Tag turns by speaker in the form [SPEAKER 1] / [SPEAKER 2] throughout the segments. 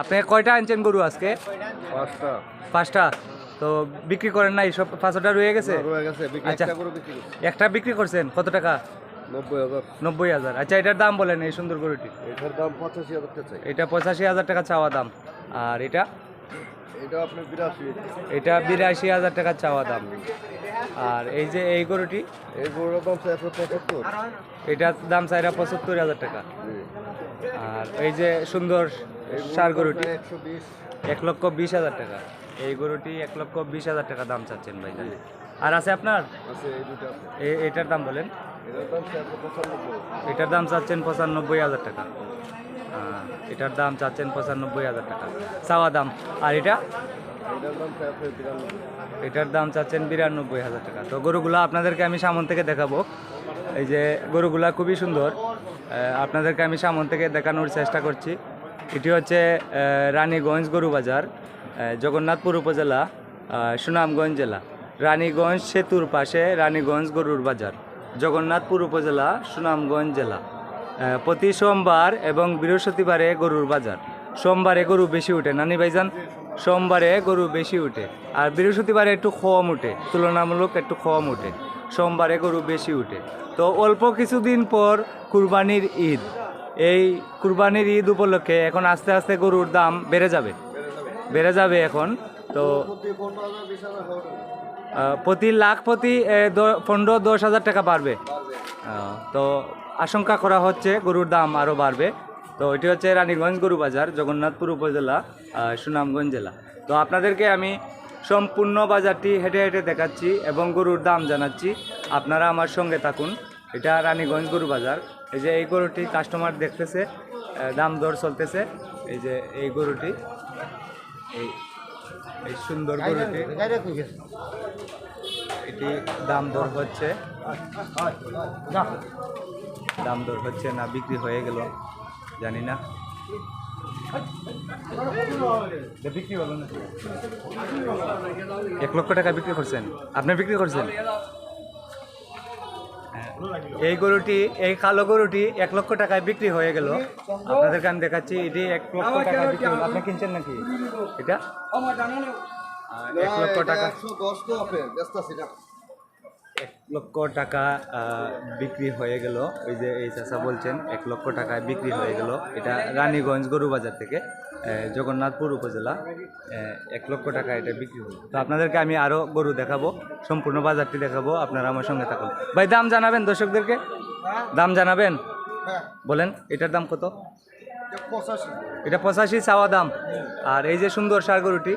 [SPEAKER 1] আপনি কয়টা আনছেন গরু আজকে?
[SPEAKER 2] পাঁচটা।
[SPEAKER 1] পাঁচটা? তো বিক্রি করেন নাই সব পাঁচটা রয়ে গেছে? আচ্ছা।
[SPEAKER 2] একটা বিক্রি
[SPEAKER 1] করছেন? কত টাকা?
[SPEAKER 2] নব্বই হাজার।
[SPEAKER 1] আচ্ছা এটার দাম বলেন এই সুন্দর গরুটি।
[SPEAKER 2] এটার দাম পঁচাশি হাজার টাকা
[SPEAKER 1] এটা পঁচাশি হাজার টাকা চাওয়া দাম। আর এটা?
[SPEAKER 2] এটা বিরাশি।
[SPEAKER 1] হাজার টাকা চাওয়া দাম। আর এই যে এই গরুটি?
[SPEAKER 2] এই গরুটার দাম
[SPEAKER 1] এটার দাম চাইরা পঁচাত্তর হাজার টাকা। আর এই যে সুন্দর সার গরুটি এক লক্ষ বিশ হাজার টাকা। এই গরুটি এক লক্ষ বিশ হাজার টাকা দাম চাচ্ছেন ভাই আর আছে আপনার? এটার দাম বলেন।
[SPEAKER 2] এটার দাম
[SPEAKER 1] চাচ্ছেন পঁচানব্বই হাজার টাকা। এটার দাম চাচ্ছেন পঁচানব্বই হাজার টাকা। চাওয়া দাম। আর এটা?
[SPEAKER 2] এটার দাম
[SPEAKER 1] চাচ্ছেন বিরানব্বই হাজার টাকা। তো গরুগুলো আপনাদেরকে আমি সামন থেকে দেখাবো। এই যে গরুগুলা খুবই সুন্দর। আপনাদেরকে আমি সামন থেকে দেখানোর চেষ্টা করছি। এটি হচ্ছে রানীগঞ্জ গরু বাজার জগন্নাথপুর উপজেলা সুনামগঞ্জ জেলা। রানীগঞ্জ সেতুর পাশে রানীগঞ্জ গরুর বাজার, জগন্নাথপুর উপজেলা, সুনামগঞ্জ জেলা। প্রতি সোমবার এবং বৃহস্পতিবারে গরুর বাজার। সোমবারে গরু বেশি উঠে। নানি ভাইজান, সোমবারে গরু বেশি উঠে। আর বৃহস্পতিবারে একটু কম উঠে। তুলনামূলক একটু কম উঠে। সোমবারে গরু বেশি উঠে। তো অল্প কিছুদিন পর কুরবানির ঈদ। এই কুরবানির ঈদ উপলক্ষে এখন আস্তে আস্তে গরুর দাম বেড়ে যাবে। বেড়ে যাবে এখন। তো
[SPEAKER 2] প্রতি
[SPEAKER 1] লাখ প্রতি পনেরো দশ হাজার টাকা বাড়বে। তো আশঙ্কা করা হচ্ছে গরুর দাম আরও বাড়বে। তো এটি হচ্ছে রানীগঞ্জ গরু বাজার জগন্নাথপুর উপজেলা সুনামগঞ্জ জেলা। তো আপনাদেরকে আমি সম্পূর্ণ বাজারটি হেঁটে হেঁটে দেখাচ্ছি এবং গরুর দাম জানাচ্ছি। আপনারা আমার সঙ্গে থাকুন। এটা রানীগঞ্জ গরু বাজার। এই যে এই গরুটি কাস্টমার দেখতেছে দাম দর চলতেছে। এই যে এই গরুটি এই এই সুন্দর গরুটি। এটি দাম দর হচ্ছে। দাম দর হচ্ছে না বিক্রি হয়ে গেল। জানি না। এক লক্ষ টাকা বিক্রি করছেন। আপনি বিক্রি করছেন। এই গরুটি এই কালো গরুটি এক লক্ষ টাকায় বিক্রি হয়ে গেল। আপনাদেরকে আমি দেখাচ্ছি এটি এক লক্ষ টাকা বিক্রি হলো। আপনি কিনছেন নাকি? এটা? এক লক্ষ টাকা। এক লক্ষ টাকা বিক্রি হয়ে গেল। ওই যে এই চাষা বলছেন এক লক্ষ টাকায় বিক্রি হয়ে গেল। এটা রানীগঞ্জ গরু বাজার থেকে জগন্নাথপুর উপজেলা এক লক্ষ টাকা এটা বিক্রি হলো। তো আপনাদেরকে আমি আরও গরু দেখাবো সম্পূর্ণ বাজারটি দেখাবো আপনারা আমার সঙ্গে থাকুন। ভাই দাম জানাবেন দর্শকদেরকে? দাম জানাবেন?
[SPEAKER 2] হ্যাঁ।
[SPEAKER 1] বলেন এটার দাম কত? এটা পঁচাশি। চাওয়া দাম। আর এই যে সুন্দর সার গরুটি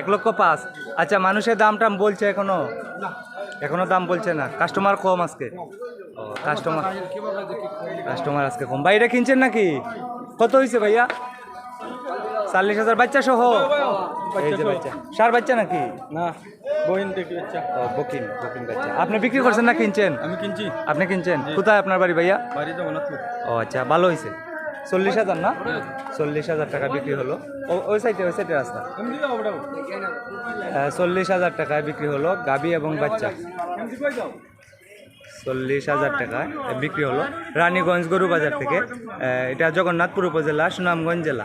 [SPEAKER 2] এক
[SPEAKER 1] লক্ষ পাঁচ। আচ্ছা মানুষের দাম টাম বলছে
[SPEAKER 2] এখনও?
[SPEAKER 1] এখনও দাম বলছে না। কাস্টমার কম আজকে। ও কাস্টমার কাস্টমার আজকে কম। ভাই এটা কিনছেন নাকি? কত হয়েছে ভাইয়া? চল্লিশ হাজার। বাচ্চা সহ? সার বাচ্চা নাকি?
[SPEAKER 3] না বহিন দেখি
[SPEAKER 1] ও বকিন বকিন বাচ্চা। আপনি বিক্রি করছেন না কিনছেন?
[SPEAKER 3] আমি কিনছি।
[SPEAKER 1] আপনি কিনছেন? কোথায় আপনার বাড়ি ভাইয়া?
[SPEAKER 3] বাড়ি জগন্নাথপুর
[SPEAKER 1] ও আচ্ছা ভালো হয়েছে চল্লিশ হাজার না? চল্লিশ হাজার টাকা বিক্রি হলো। ওই সাইডে ওই সাইডে রাস্তা। চল্লিশ হাজার টাকায় বিক্রি হলো গাবি এবং বাচ্চা। চল্লিশ হাজার টাকায় বিক্রি হলো রানীগঞ্জ গরু বাজার থেকে এটা জগন্নাথপুর উপজেলা, সুনামগঞ্জ জেলা।